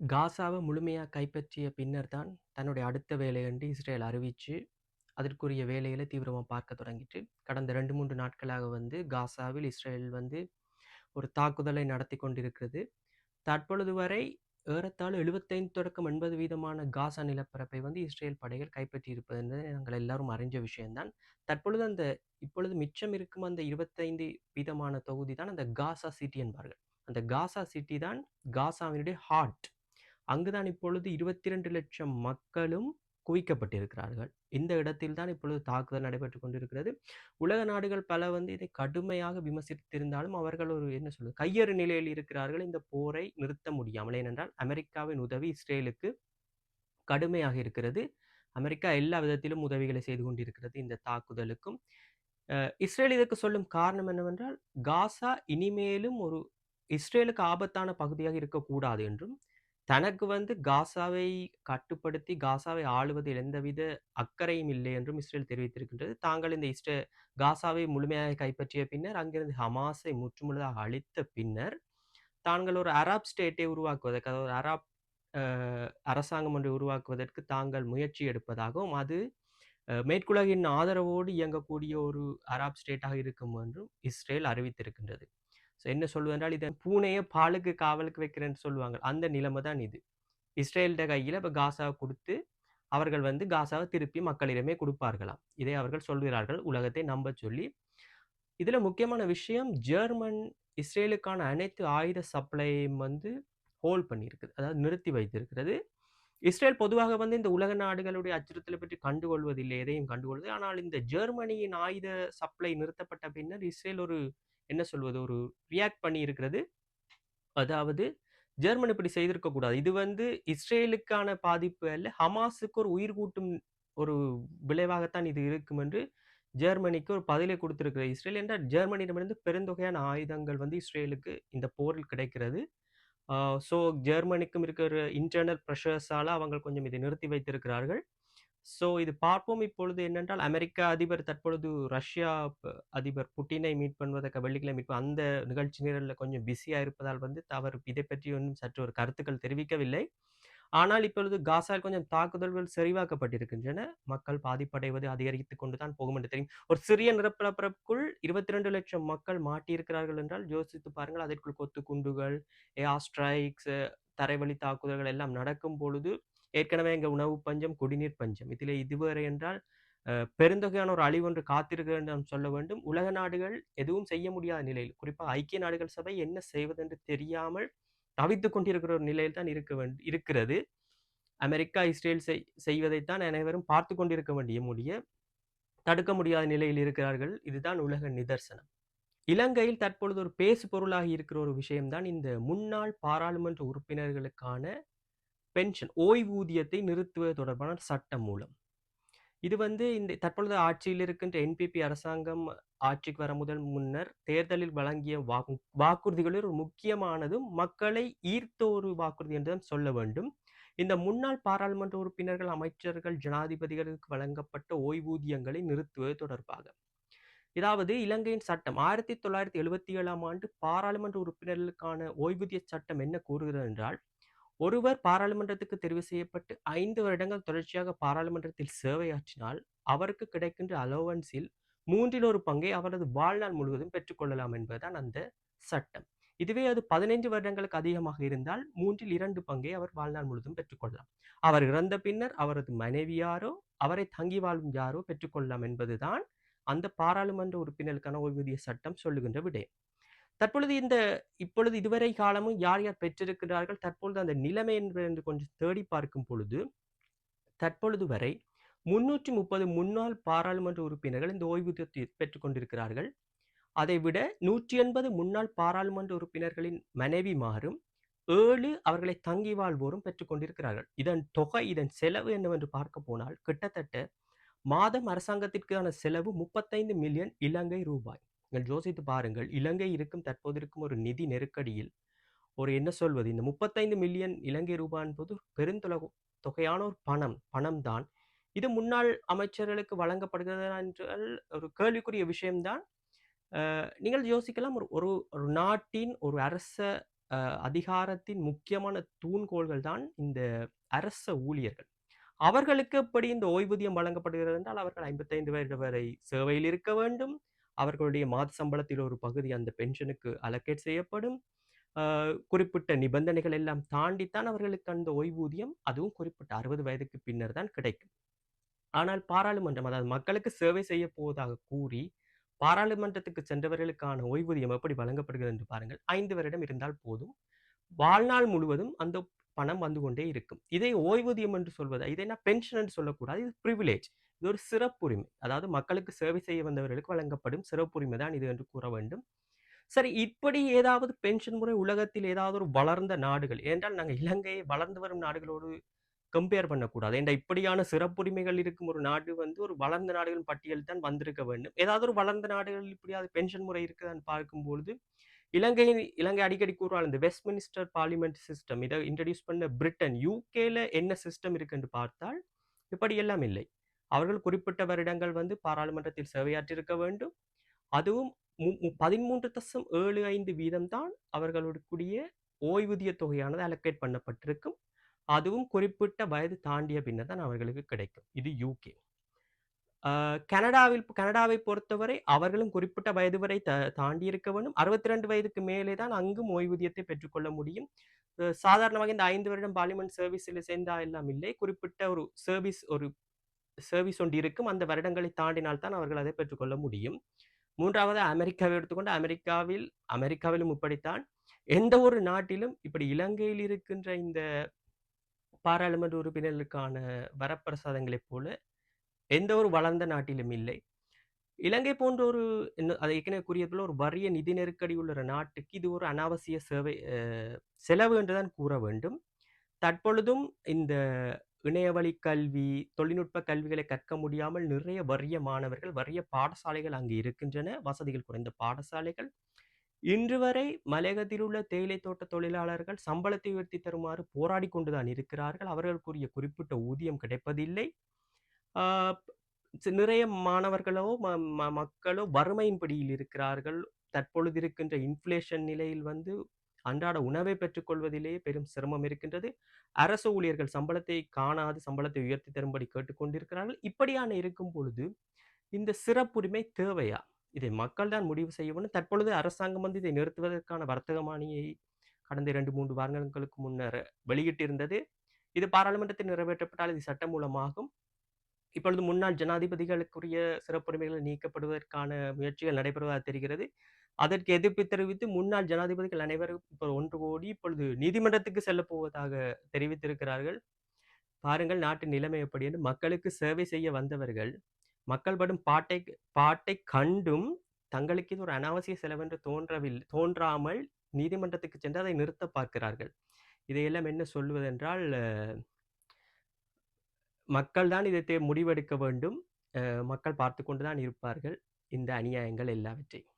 காசாவை முழுமையாக கைப்பற்றிய பின்னர் தான், தன்னுடைய அடுத்த வேலை என்று இஸ்ரேல் அறிவிச்சு, அதற்குரிய வேலைகள தீவிரமாக பார்க்க தொடங்கிட்டு, கடந்த 2, 3 நாட்களாக வந்து காசாவில் இஸ்ரேல் வந்து ஒரு தாக்குதலை நடத்திக் கொண்டிருக்கிறது. தற்பொழுது வரை ஏறத்தாழ 75 தொடக்கம் 80 வீதமான காசா நிலப்பரப்பை வந்து இஸ்ரேல் படைகள் கைப்பற்றியிருப்பது என்பது நாங்கள் எல்லாரும் அறிஞ்ச விஷயம்தான் தற்பொழுது அந்த இப்பொழுது மிச்சம் இருக்கும் அந்த 25 வீதமான தொகுதி தான் அந்த காசா சிட்டி என்பார்கள். அந்த காசா சிட்டி தான் காசாவினுடைய ஹார்ட். அங்குதான் இப்பொழுது 22,00,000 மக்களும் குவிக்கப்பட்டிருக்கிறார்கள். இந்த இடத்தில் தான் இப்பொழுது தாக்குதல் நடைபெற்றுக் கொண்டிருக்கிறது. உலக நாடுகள் பல வந்து இதை கடுமையாக விமர்சித்திருந்தாலும், அவர்கள் ஒரு என்ன சொல்வது, கையறு நிலையில் இருக்கிறார்கள் இந்த போரை நிறுத்த முடியாமல். ஏனென்றால், அமெரிக்காவின் உதவி இஸ்ரேலுக்கு கடுமையாக இருக்கிறது. அமெரிக்கா எல்லா விதத்திலும் உதவிகளை செய்து கொண்டிருக்கிறது இந்த தாக்குதலுக்கும். இஸ்ரேல் இதற்கு சொல்லும் காரணம் என்னவென்றால், காசா இனிமேலும் ஒரு இஸ்ரேலுக்கு ஆபத்தான பகுதியாக இருக்கக்கூடாது என்றும், தனக்கு வந்து காசாவை கட்டுப்படுத்தி, காசாவை ஆளுவதில் எந்தவித அக்கறையும் இல்லை என்றும் இஸ்ரேல் தெரிவித்திருக்கின்றது. தாங்கள் இந்த இஸ்ரே காசாவை முழுமையாக கைப்பற்றிய பின்னர், அங்கிருந்து ஹமாஸை முற்றுமுழுதாக அழித்த பின்னர், தாங்கள் ஒரு அராப் ஸ்டேட்டை உருவாக்குவதற்கு, அதாவது ஒரு அராப் அரசாங்கம் ஒன்றை உருவாக்குவதற்கு தாங்கள் முயற்சி எடுப்பதாகவும், அது மேற்குலகின் ஆதரவோடு இயங்கக்கூடிய ஒரு அராப் ஸ்டேட்டாக இருக்கும் என்றும் இஸ்ரேல் அறிவித்திருக்கின்றது. ஸோ என்ன சொல்வதென்றால், இதை பூனையை பாலுக்கு காவலுக்கு வைக்கிறேன்னு சொல்லுவாங்க. அந்த நிலைமை தான் இது. இஸ்ரேல்ட கையில் இப்போ காசாவை கொடுத்து அவர்கள் வந்து காசாவை திருப்பி மக்களிடமே கொடுப்பார்களாம் இதை அவர்கள் சொல்கிறார்கள், உலகத்தை நம்ப சொல்லி. இதில் முக்கியமான விஷயம், ஜெர்மன் இஸ்ரேலுக்கான அனைத்து ஆயுத சப்ளையும் வந்து ஹோல்ட் பண்ணியிருக்குது. அதாவது நிறுத்தி வைத்திருக்கிறது. இஸ்ரேல் பொதுவாக வந்து இந்த உலக நாடுகளுடைய அச்சுறுத்தலை பற்றி கண்டுகொள்வதில்லை. எதையும் கண்டுகொள்வது. ஆனால் இந்த ஜெர்மனியின் ஆயுத சப்ளை நிறுத்தப்பட்ட பின்னர், இஸ்ரேல் ஒரு என்ன சொல்வது, ஒரு ரியாக்ட் பண்ணி இருக்கிறது அதாவது ஜெர்மன் இப்படி செய்திருக்கக்கூடாது இது வந்து இஸ்ரேலுக்கான பாதிப்பு அல்ல. ஹமாஸுக்கு ஒரு உயிர் கூட்டும் ஒரு விளைவாகத்தான் இது இருக்கும் என்று ஜெர்மனிக்கு ஒரு பதிலை குடுத்திருக்கிறது இஸ்ரேல். என்றால் ஜெர்மனியிடமிருந்து பெருந்தொகையான ஆயுதங்கள் வந்து இஸ்ரேலுக்கு இந்த போரில் கிடைக்கிறது. ஸோ ஜெர்மனிக்கும் இருக்கிற இன்டர்னல் ப்ரெஷர்ஸால் அவங்க கொஞ்சம் இதை நிறுத்தி வைத்திருக்கிறார்கள். ஸோ இது பார்ப்போம். இப்பொழுது என்னென்றால், அமெரிக்க அதிபர் தற்பொழுது ரஷ்யா அதிபர் புட்டினை மீட் பண்ணுவதற்கு வெள்ளிக்கிழமை மீட் அந்த நிகழ்ச்சி நிரலில் கொஞ்சம் பிஸியாக இருப்பதால் வந்து அவர் இதை பற்றி ஒன்றும் சற்று ஒரு கருத்துக்கள் தெரிவிக்கவில்லை. ஆனால் இப்பொழுது காசாவில் கொஞ்சம் தாக்குதல்கள் செறிவாக்கப்பட்டிருக்கின்றன. மக்கள் பாதிப்படைவது அதிகரித்து கொண்டு தான் போகும் என்று தெரியும். ஒரு சிறிய நிரப்புக்குள் இருபத்தி ரெண்டு லட்சம் மக்கள் மாட்டியிருக்கிறார்கள் என்றால், யோசித்து பாருங்கள். அதற்குள் கொத்து குண்டுகள், ஏ ஸ்ட்ரைக்ஸ், தரைவழி தாக்குதல்கள் எல்லாம் நடக்கும் பொழுது, ஏற்கனவே எங்கள் உணவு பஞ்சம், குடிநீர் பஞ்சம். இதில் இதுவரை என்றால், பெருந்தொகையான ஒரு அழிவு ஒன்று காத்திருக்கிறது நாம் சொல்ல வேண்டும். உலக நாடுகள் எதுவும் செய்ய முடியாத நிலையில், குறிப்பாக ஐக்கிய நாடுகள் சபை என்ன செய்வதென்று தெரியாமல் தவித்து கொண்டிருக்கிற ஒரு நிலையில் தான் இருக்க வேண் இருக்கிறது. அமெரிக்கா, இஸ்ரேல் செய் செய்வதைத்தான் அனைவரும் பார்த்து கொண்டிருக்க வேண்டிய முடிய தடுக்க முடியாத நிலையில் இருக்கிறார்கள். இதுதான் உலக நிதர்சனம். இலங்கையில் தற்பொழுது ஒரு பேசு பொருளாகி இருக்கிற ஒரு விஷயம்தான் இந்த முன்னாள் பாராளுமன்ற உறுப்பினர்களுக்கான பென்ஷன், ஓய்வூதியத்தை நிறுத்துவது தொடர்பான சட்டமூலம். இது வந்து இந்த தற்பொழுது ஆட்சியில் இருக்கின்ற என்பிபி அரசாங்கம் ஆட்சிக்கு வர முதல் முன்னர் தேர்தலில் வழங்கிய வாக்கு வாக்குறுதிகளில் ஒரு முக்கியமானதும், மக்களை ஈர்த்த ஒரு வாக்குறுதி என்றுதான் சொல்ல வேண்டும். இந்த முன்னாள் பாராளுமன்ற உறுப்பினர்கள், அமைச்சர்கள், ஜனாதிபதிகளுக்கு வழங்கப்பட்ட ஓய்வூதியங்களை நிறுத்துவது தொடர்பாக. இதாவது இலங்கையின் சட்டம் 1977ஆம் ஆண்டு பாராளுமன்ற உறுப்பினர்களுக்கான ஓய்வூதிய சட்டம் என்ன கூறுகிறது என்றால், ஒருவர் பாராளுமன்றத்துக்கு தெரிவு செய்யப்பட்டு ஐந்து வருடங்கள் தொடர்ச்சியாக பாராளுமன்றத்தில் சேவையாற்றினால், அவருக்கு கிடைக்கின்ற அலோவன்ஸில் 3ல் 1 பங்கை அவரது வாழ்நாள் முழுவதும் பெற்றுக்கொள்ளலாம் என்பதுதான் அந்த சட்டம். இதுவே அது 15 வருடங்களுக்கு அதிகமாக இருந்தால், 3ல் 2 பங்கை அவர் வாழ்நாள் முழுவதும் பெற்றுக்கொள்ளலாம். அவர் இறந்த பின்னர் அவரது மனைவியாரோ, அவரை தங்கி வாழும் யாரோ பெற்றுக்கொள்ளலாம் என்பதுதான் அந்த பாராளுமன்ற உறுப்பினருக்கான ஓய்வூதிய சட்டம் சொல்லுகின்ற விடயம். தற்பொழுது இந்த இப்பொழுது இதுவரை காலமும் யார் யார் பெற்றிருக்கிறார்கள், தற்பொழுது அந்த நிலைமை என்று கொஞ்சம் தேடி பார்க்கும் பொழுது, தற்பொழுது வரை 330 முன்னாள் பாராளுமன்ற உறுப்பினர்கள் இந்த ஓய்வூதியத்தை பெற்றுக் கொண்டிருக்கிறார்கள். அதைவிட 180 முன்னாள் பாராளுமன்ற உறுப்பினர்களின் மனைவி மாறும் ஏழு அவர்களை தங்கி வாழ்வோரும் பெற்றுக் கொண்டிருக்கிறார்கள். இதன் தொகை, இதன் செலவு என்னவென்று பார்க்க போனால், கிட்டத்தட்ட மாதம் அரசாங்கத்திற்கான செலவு 35 மில்லியன் இலங்கை ரூபாய். நீங்கள் யோசித்து பாருங்கள். இலங்கை இருக்கும் தற்போது இருக்கும் ஒரு நிதி நெருக்கடியில், ஒரு என்ன சொல்வது, இந்த 35 மில்லியன் இலங்கை ரூபாய் என்பது பெருந்தொலகு தொகையான ஒரு பணம் பணம் தான். இது முன்னாள் அமைச்சர்களுக்கு வழங்கப்படுகிறதா என்றால் ஒரு கேள்விக்குரிய விஷயம்தான் நீங்கள் யோசிக்கலாம் ஒரு ஒரு ஒரு நாட்டின் ஒரு அரச அதிகாரத்தின் முக்கியமான தூண்கோள்கள் தான் இந்த அரச ஊழியர்கள். அவர்களுக்கு எப்படி இந்த ஓய்வூதியம் வழங்கப்படுகிறது என்றால், அவர்கள் ஐம்பத்தைந்து வருட வரை சேவையில் இருக்க வேண்டும். அவர்களுடைய மாத சம்பளத்தில் ஒரு பகுதி அந்த பென்ஷனுக்கு அலோகேட் செய்யப்படும். குறிப்பிட்ட நிபந்தனைகள் எல்லாம் தாண்டித்தான் அவர்களுக்கு அந்த ஓய்வூதியம், அதுவும் குறிப்பிட்ட 60 வயதுக்கு பின்னர் தான் கிடைக்கும். ஆனால் பாராளுமன்றம், அதாவது மக்களுக்கு சேவை செய்ய போவதாக கூறி, பாராளுமன்றத்துக்கு சென்றவர்களுக்கான ஓய்வூதியம் எப்படி வழங்கப்படுகிறது என்று பாருங்கள். ஐந்து வருடம் இருந்தால் போதும். வாழ்நாள் முழுவதும் அந்த பணம் வந்து கொண்டே இருக்கும். இதை ஓய்வூதியம் என்று சொல்வது இதை நான் பென்ஷன் என்று சொல்லக்கூடாது. இது பிரிவிலேஜ். இது ஒரு சிறப்புரிமை. அதாவது மக்களுக்கு சேவை செய்ய வந்தவர்களுக்கு வழங்கப்படும் சிறப்புரிமை தான் இது என்று கூற வேண்டும். சரி இப்படி ஏதாவது பென்ஷன் முறை உலகத்தில் ஏதாவது ஒரு வளர்ந்த நாடுகள் ஏனென்றால் நாங்கள் இலங்கையை வளர்ந்து வரும் நாடுகளோடு கம்பேர் பண்ணக்கூடாது. ஏன்டா இப்படியான சிறப்புரிமைகள் இருக்கும் ஒரு நாடு வந்து ஒரு வளர்ந்த நாடுகளின் பட்டியல் தான் வந்திருக்க வேண்டும். ஏதாவது ஒரு வளர்ந்த நாடுகள் இப்படியாவது பென்ஷன் முறை இருக்குதான்னு பார்க்கும்பொழுது, இலங்கையின் இலங்கை அடிக்கடி கூறுவாள் இந்த வெஸ்ட் மினிஸ்டர் பார்லிமெண்ட் சிஸ்டம் இதை இன்ட்ரடியூஸ் பண்ண பிரிட்டன், யூகேல என்ன சிஸ்டம் இருக்குன்னு என்று பார்த்தால், இப்படியெல்லாம் இல்லை. அவர்கள் குறிப்பிட்ட வருடங்கள் வந்து பாராளுமன்றத்தில் சேவையாற்றிருக்க வேண்டும். அதுவும் மு மு 13.75 வீதம் தான் அவர்களுக்குரிய ஓய்வூதிய தொகையானது அலோகேட் பண்ணப்பட்டிருக்கும். அதுவும் குறிப்பிட்ட வயது தாண்டிய பின்னர் தான் அவர்களுக்கு கிடைக்கும். இது யுகே. கனடாவில் கனடாவை பொறுத்தவரை அவர்களும் குறிப்பிட்ட வயது வரை த தாண்டி இருக்க வேண்டும். 62 வயதுக்கு மேலே தான் அங்கும் ஓய்வூதியத்தை பெற்றுக்கொள்ள முடியும். சாதாரணமாக இந்த ஐந்து வருடம் பார்லிமெண்ட் சர்வீஸில் சேர்ந்தா எல்லாம் இல்லை. குறிப்பிட்ட ஒரு சர்வீஸ் ஒரு சர்வீஸ் ஒன்று இருக்கும். அந்த வருடங்களை தாண்டினால் தான் அவர்கள் அதை பெற்றுக்கொள்ள முடியும். மூன்றாவது அமெரிக்காவை எடுத்துக்கொண்டு அமெரிக்காவில் அமெரிக்காவிலும் இப்படித்தான். எந்த ஒரு நாட்டிலும் இப்படி இலங்கையில் இருக்கின்ற இந்த பாராளுமன்ற உறுப்பினர்களுக்கான வரப்பிரசாதங்களைப் போல எந்த ஒரு வளர்ந்த நாட்டிலும் இல்லை. இலங்கை போன்ற ஒரு என்ன ஏற்கனவே கூறியது போல ஒரு வறிய நிதி நெருக்கடி உள்ள ஒரு நாட்டுக்கு இது ஒரு அனாவசிய சேவை செலவு என்று தான் கூற வேண்டும். தற்பொழுதும் இந்த இணையவழி கல்வி, தொழில்நுட்ப கல்விகளை கற்க முடியாமல் நிறைய வறிய மாணவர்கள், வறிய பாடசாலைகள் அங்கு இருக்கின்றன. வசதிகள் குறைந்த பாடசாலைகள். இன்று வரை மலையகத்தில் உள்ள தேயிலை தோட்ட தொழிலாளர்கள் சம்பளத்தை உயர்த்தி தருமாறு போராடி கொண்டுதான் இருக்கிறார்கள். அவர்களுக்குரிய குறிப்பிட்ட ஊதியம் கிடைப்பதில்லை. நிறைய மாணவர்களோ, ம ம மக்களோ வறுமையின் பிடியில் இருக்கிறார்கள். தற்பொழுது இருக்கின்ற இன்ஃப்ளேஷன் நிலையில் வந்து அன்றாட உணவை பெற்றுக்கொள்வதிலேயே பெரும் சிரமம் இருக்கின்றது. அரசு ஊழியர்கள் சம்பளத்தை காணாது சம்பளத்தை உயர்த்தி தரும்படி கேட்டுக்கொண்டிருக்கிறார்கள் இப்படியான இருக்கும் பொழுது, இந்த சிறப்புரிமை தேவையா? இதை மக்கள் தான் முடிவு செய்ய வேண்டும். தற்பொழுது அரசாங்கம் வந்து இதை நிறுத்துவதற்கான வர்த்தகமானியை கடந்த 2, 3 வாரங்களுக்கு முன்னர் வெளியிட்டிருந்தது. இது பாராளுமன்றத்தில் நிறைவேற்றப்பட்டால் இது சட்டமூலமாகும். இப்பொழுது முன்னாள் ஜனாதிபதிகளுக்குரிய சிறப்புரிமைகள் நீக்கப்படுவதற்கான முயற்சிகள் நடைபெறுவதாக தெரிகிறது. அதற்கு எதிர்ப்பு தெரிவித்து முன்னாள் ஜனாதிபதிகள் அனைவரும் இப்போ ஒன்று கூடி இப்பொழுது நீதிமன்றத்துக்கு செல்லப் போவதாக தெரிவித்திருக்கிறார்கள். பாருங்கள் நாட்டின் நிலைமை எப்படி என்று. மக்களுக்கு சேவை செய்ய வந்தவர்கள், மக்கள் படும் பாட்டை பாட்டை கண்டும் தங்களுக்கு இது ஒரு அனாவசிய செலவென்று தோன்றவில் தோன்றாமல் நீதிமன்றத்துக்கு சென்று அதை நிறுத்தப் பார்க்கிறார்கள். இதையெல்லாம் என்ன சொல்லுவதென்றால் மக்கள் தான் இதை தே முடிவெடுக்க வேண்டும். மக்கள் பார்த்து கொண்டு தான் இருப்பார்கள். இந்த அநியாயங்கள் எல்லாவற்றையும்.